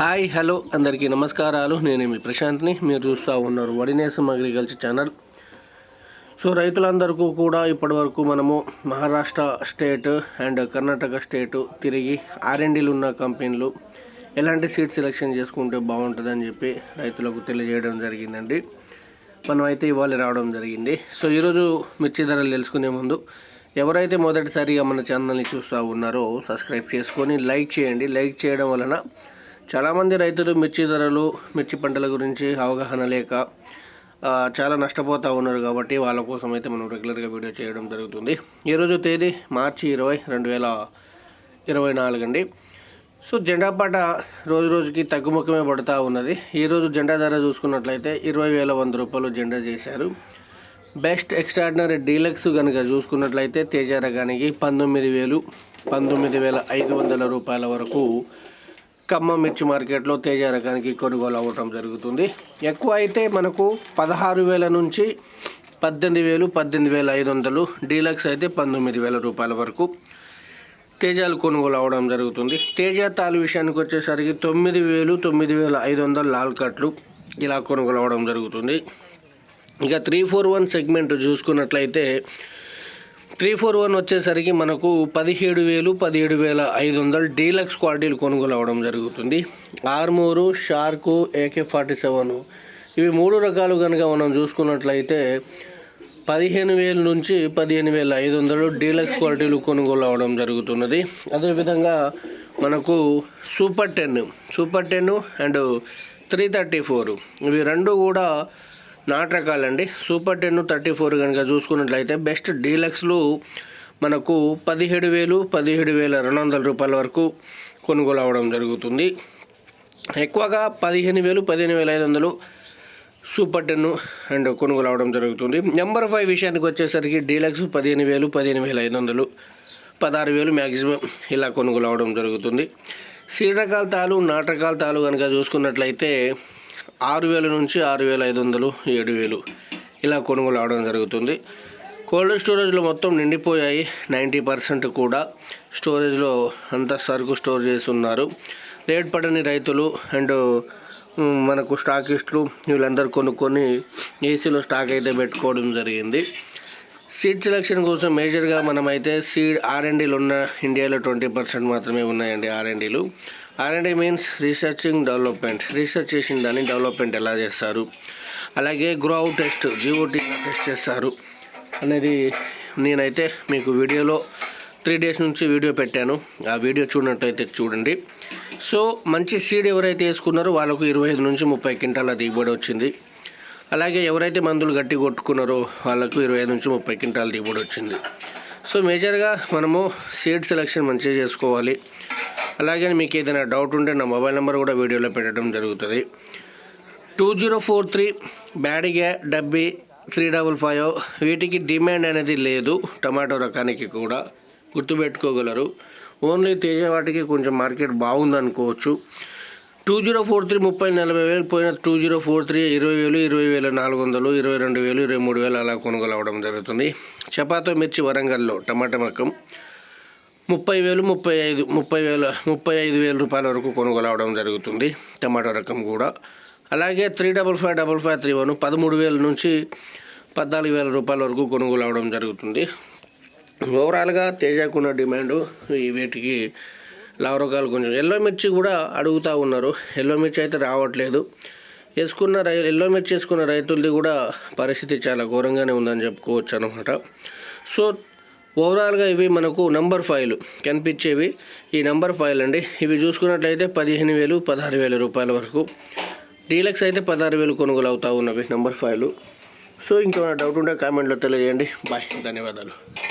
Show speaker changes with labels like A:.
A: Hi hello. అందరికీ నమస్కారాలు. నేను మీ ప్రశాంత్ని. మీరు చూస్తూ ఉన్నారు వడినేసం అగ్రికల్చర్ ఛానల్. సో రైతులందరికీ కూడా ఇప్పటివరకు మనము Maharashtra state and Karnataka state తిరిగి ఆర్ఎండీలు ఉన్న కంపెనీలు ఎలాంటి సీట్ సెలెక్షన్ చేసుకుంటే బాగుంటుందని చెప్పి రైతులకు తెలియజేయడం జరిగిందండి. మనం అయితే ఇవాళ రావడం జరిగింది. సో ఈరోజు మిర్చి ధరలు తెలుసుకునే ముందు ఎవరైతే మొదటిసారిగా మన ఛానల్ని చూస్తూ ఉన్నారో సబ్స్క్రైబ్ చేసుకొని లైక్ చేయండి. లైక్ చేయడం వలన చాలామంది రైతులు మిర్చి ధరలు మిర్చి పంటల గురించి అవగాహన లేక చాలా నష్టపోతూ ఉన్నారు కాబట్టి వాళ్ళ కోసం అయితే మనం రెగ్యులర్గా వీడియో చేయడం జరుగుతుంది. ఈరోజు తేదీ మార్చి ఇరవై రెండు వేల ఇరవై నాలుగు అండి. సో జెండా పాట రోజు రోజుకి తగ్గుముఖమే పడుతూ ఉన్నది. ఈరోజు జెండా ధర చూసుకున్నట్లయితే ఇరవై వేల వంద రూపాయలు జెండా చేశారు. బెస్ట్ ఎక్స్ట్రాడినరీ డీలక్స్ కనుక చూసుకున్నట్లయితే తేజ రకానికి పంతొమ్మిది వేలు పంతొమ్మిది వేల ఐదు వందల రూపాయల వరకు ఖమ్మం మిర్చి మార్కెట్లో తేజ రకానికి కొనుగోలు అవ్వటం జరుగుతుంది. ఎక్కువ అయితే మనకు పదహారు వేల నుంచి పద్దెనిమిది వేలు పద్దెనిమిది వేల ఐదు వందలు డీలక్స్ అయితే పంతొమ్మిది వేల రూపాయల వరకు తేజాలు కొనుగోలు అవ్వడం జరుగుతుంది. తేజ తాలు విషయానికి వచ్చేసరికి తొమ్మిది వేలు తొమ్మిది వేల ఐదు వందలు లాల్ కట్లు ఇలా కొనుగోలు అవ్వడం జరుగుతుంది. ఇక త్రీ ఫోర్ వన్ సెగ్మెంట్ చూసుకున్నట్లయితే త్రీ ఫోర్ వన్ వచ్చేసరికి మనకు పదిహేడు వేలు పదిహేడు వేల ఐదు వందలు డీలక్స్ క్వాలిటీలు కొనుగోలు అవ్వడం జరుగుతుంది. Armour shark AK forty seven ఇవి మూడు రకాలు కనుక మనం చూసుకున్నట్లయితే పదిహేను వేల నుంచి పదిహేను వేల ఐదు వందలు డీలక్స్ క్వాలిటీలు కొనుగోలు అవ్వడం జరుగుతున్నది. అదేవిధంగా మనకు super ten super ten and three thirty four ఇవి రెండు కూడా నాట్ రకాలండి. సూపర్ టెన్ థర్టీ ఫోర్ కనుక చూసుకున్నట్లయితే బెస్ట్ డీలక్స్లు మనకు పదిహేడు వేలు పదిహేడు వేల రెండు వందల రూపాయల వరకు కొనుగోలు అవ్వడం జరుగుతుంది. ఎక్కువగా పదిహేను వేలు పదిహేను వేల ఐదు వందలు సూపర్ టెన్ అండ్ కొనుగోలు అవడం జరుగుతుంది. నెంబర్ ఫైవ్ విషయానికి వచ్చేసరికి డీలక్స్ పదిహేను వేలు పదిహేను వేల ఐదు వందలు పదహారు వేలు మ్యాక్సిమం ఇలా కొనుగోలు అవడం జరుగుతుంది. సీడ్ రకాల తాలు నాటకాల తాలు కనుక చూసుకున్నట్లయితే ఆరు వేల నుంచి ఆరు వేల ఐదు వందలు ఏడు వేలు ఇలా కొనుగోలు అవడం జరుగుతుంది. కోల్డ్ స్టోరేజ్లో మొత్తం నిండిపోయాయి. నైంటీ పర్సెంట్ కూడా స్టోరేజ్లో అంతా సరుకు స్టోర్ చేసి ఉన్నారు. రేట్ పడని రైతులు అండ్ మనకు స్టాకిస్టులు వీళ్ళందరూ కొనుక్కొని ఏసీలో స్టాక్ అయితే పెట్టుకోవడం జరిగింది. సీడ్ సెలక్షన్ కోసం మేజర్గా మనమైతే సీడ్ ఆర్ఎండీలు ఉన్న ఇండియాలో ట్వంటీ పర్సెంట్ మాత్రమే ఉన్నాయండి ఆర్ఎండీలు RMD means researching development research చేసిన దాన్ని డెవలప్మెంట్ ఎలా చేస్తారు? అలాగే grow out test GOT test చేస్తారు? అనేది నేనైతే మీకు వీడియోలో త్రీ డేస్ నుంచి వీడియో పెట్టాను. ఆ వీడియో చూడనట్టయితే చూడండి. సో మంచి సీడ్ ఎవరైతే వేసుకున్నారో వాళ్ళకు ఇరవై ఐదు నుంచి ముప్పై క్వింటాల దిగుబడి వచ్చింది. అలాగే ఎవరైతే మందులు గట్టి కొట్టుకున్నారో వాళ్ళకు ఇరవై ఐదు నుంచి ముప్పై క్వింటాల దిగుబడి వచ్చింది. సో మేజర్గా మనము సీడ్ సెలెక్షన్ మంచిగా చేసుకోవాలి. అలాగే మీకు ఏదైనా డౌట్ ఉంటే నా మొబైల్ నెంబర్ కూడా వీడియోలో పెట్టడం జరుగుతుంది. టూ జీరో ఫోర్ త్రీ బ్యాడిగా డబ్బీ త్రీ డబుల్ ఫైవ్ వీటికి డిమాండ్ అనేది లేదు టమాటో రకానికి కూడా గుర్తుపెట్టుకోగలరు. ఓన్లీ తేజ వాటికి కొంచెం మార్కెట్ బాగుందనుకోవచ్చు. టూ జీరో ఫోర్ త్రీ ముప్పై నలభై వేలు పోయిన టూ జీరో ఫోర్ త్రీ ఇరవై వేలు ఇరవై వేల నాలుగు వందలు ఇరవై రెండు వేలు ఇరవై మూడు వేలు అలా కొనుగోలు అవ్వడం జరుగుతుంది. చపాతో మిర్చి వరంగల్లో టమాటా మక్కం. ముప్పై వేలు ముప్పై ఐదు ముప్పై వేల ముప్పై ఐదు వేల రూపాయల వరకు కొనుగోలు అవడం జరుగుతుంది. టమాటో రకం కూడా. అలాగే three double five double five three one పదమూడు వేల నుంచి పద్నాలుగు వేల రూపాయల వరకు కొనుగోలు అవడం జరుగుతుంది. ఓవరాల్గా తేజాకున్న డిమాండ్ ఈ వీటికి లవరకాలు కొంచెం ఎల్లో మిర్చి కూడా అడుగుతూ ఉన్నారు. ఎల్లో మిర్చి అయితే రావట్లేదు. వేసుకున్న రై ఎల్లో మిర్చి వేసుకున్న రైతులది కూడా పరిస్థితి చాలా ఘోరంగానే ఉందని చెప్పుకోవచ్చు అనమాట సో ఓవరాల్గా ఇవి మనకు నంబర్ ఫైవ్లు కనిపించేవి. ఈ నంబర్ ఫైల్ అండి. ఇవి చూసుకున్నట్లయితే పదిహేను వేలు పదహారు వేల రూపాయల వరకు. డీలక్స్ అయితే పదహారు వేలు కొనుగోలు అవుతూ ఉన్నవి నంబర్ ఫైవ్లు సో ఇంకేమైనా డౌట్ ఉంటే కామెంట్లో తెలియజేయండి. బాయ్. ధన్యవాదాలు.